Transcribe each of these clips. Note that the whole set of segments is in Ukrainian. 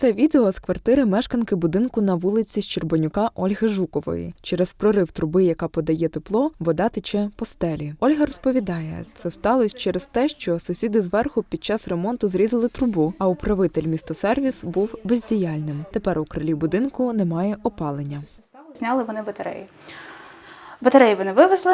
Це відео з квартири мешканки будинку на вулиці Щербанюка Ольги Жукової. Через прорив труби, яка подає тепло, вода тече по стелі. Ольга розповідає, це сталося через те, що сусіди зверху під час ремонту зрізали трубу, а управитель містосервіс був бездіяльним. Тепер у крилі будинку немає опалення. Зняли вони батареї. Батареї вони вивезли,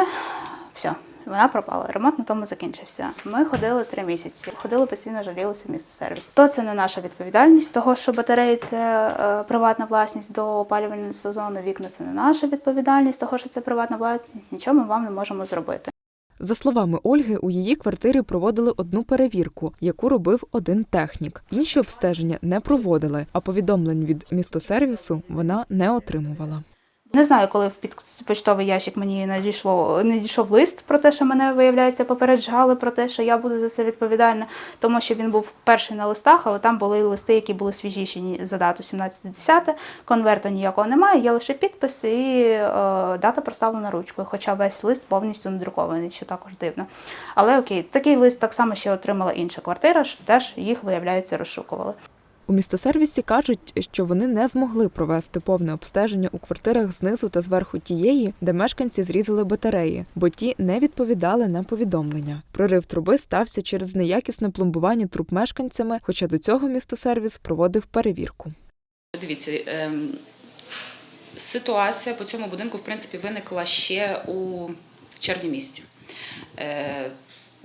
все, вона пропала. Ремонт на тому закінчився. Ми ходили три місяці. Ходили постійно, жалілися місто сервіс. То це не наша відповідальність, того що батареї це е, приватна власність до опалювального сезону. Вікна це не наша відповідальність, того що це приватна власність. Нічого ми вам не можемо зробити. За словами Ольги, у її квартирі проводили одну перевірку, яку робив один технік. Інші обстеження не проводили, а повідомлень від містосервісу вона не отримувала. Не знаю, коли в підпочтовий ящик мені надійшло надійшов лист про те, що мене виявляється попереджали про те, що я буду за це відповідальна, тому що він був перший на листах, але там були листи, які були свіжіші за дату 17.10. Конверту ніякого немає, є лише підпис і е, дата проставлена ручкою, хоча весь лист повністю надрукований, що також дивно. Але окей, такий лист так само ще отримала інша квартира, що теж їх, виявляється, розшукували. У містосервісі кажуть, що вони не змогли провести повне обстеження у квартирах знизу та зверху тієї, де мешканці зрізали батареї, бо ті не відповідали на повідомлення. Прорив труби стався через неякісне пломбування труб мешканцями, хоча до цього містосервіс проводив перевірку. Дивіться, ем, ситуація по цьому будинку, в принципі, виникла ще у червні місяці.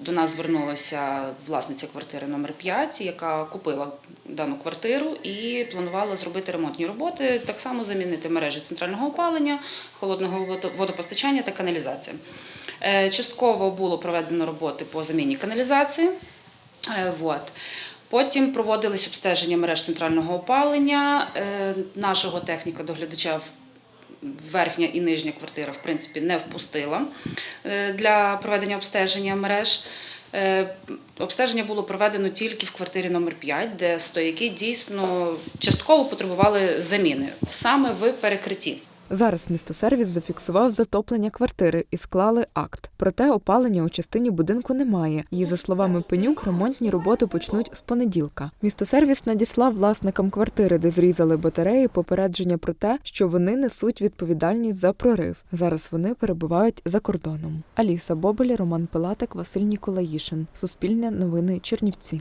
До нас звернулася власниця квартири номер 5 яка купила дану квартиру і планувала зробити ремонтні роботи, так само замінити мережі центрального опалення, холодного водопостачання та каналізації. Е, Частково було проведено роботи по заміні каналізації. Е, Потім проводились обстеження мереж центрального опалення. Е, Нашого техніка-доглядача в- верхня і нижня квартира, в принципі, не впустила е, для проведення обстеження мереж. Е, Обстеження було проведено тільки в квартирі номер 5, де стояки дійсно частково потребували заміни саме в перекритті. Зараз містосервіс зафіксував затоплення квартири і склали акт. Проте опалення у частині будинку немає. І за словами Пенюк, ремонтні роботи почнуть з понеділка. Містосервіс надіслав власникам квартири, де зрізали батареї, попередження про те, що вони несуть відповідальність за прорив. Зараз вони перебувають за кордоном. Аліса Боболі, Роман Пилатик, Василь Ніколаїшин. Суспільне новини Чернівці.